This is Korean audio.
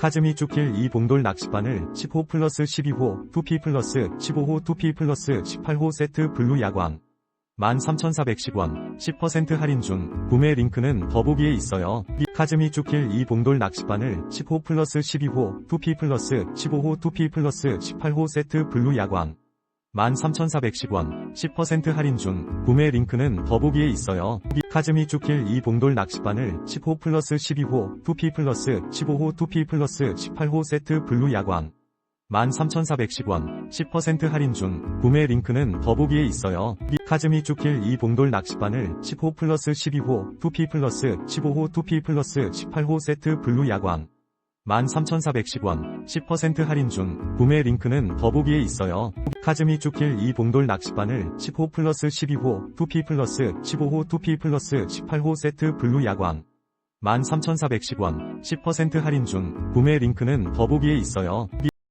카즈미 쭈킬 2봉돌 낚시바늘 10호 플러스 12호 2P 플러스 15호 2P 플러스 18호 세트 블루 야광 13,410원 10% 할인 중 구매 링크는 더보기에 있어요. 카즈미 쭈킬 2봉돌 낚시바늘 10호 플러스 12호 2P 플러스 15호 2P 플러스 18호 세트 블루 야광 13,410원 10% 할인 중 구매 링크는 더보기에 있어요. 카즈미 쭈킬 2봉돌 낚시바늘 10호 플러스 12호 2P 플러스 15호 2P 플러스 18호 세트 블루 야광 13,410원 10% 할인 중 구매 링크는 더보기에 있어요. 카즈미 쭈킬 2봉돌 낚시바늘 10호 플러스 12호 2P 플러스 15호 2P 플러스 18호 세트 블루 야광 13,410원 10% 할인 중 구매 링크는 더보기에 있어요. 카즈미 쭈킬 2봉돌 낚시바늘 10호 플러스 12호 2P 플러스 15호 2P 플러스 18호 세트 블루 야광 13,410원 10% 할인 중 구매 링크는 더보기에 있어요.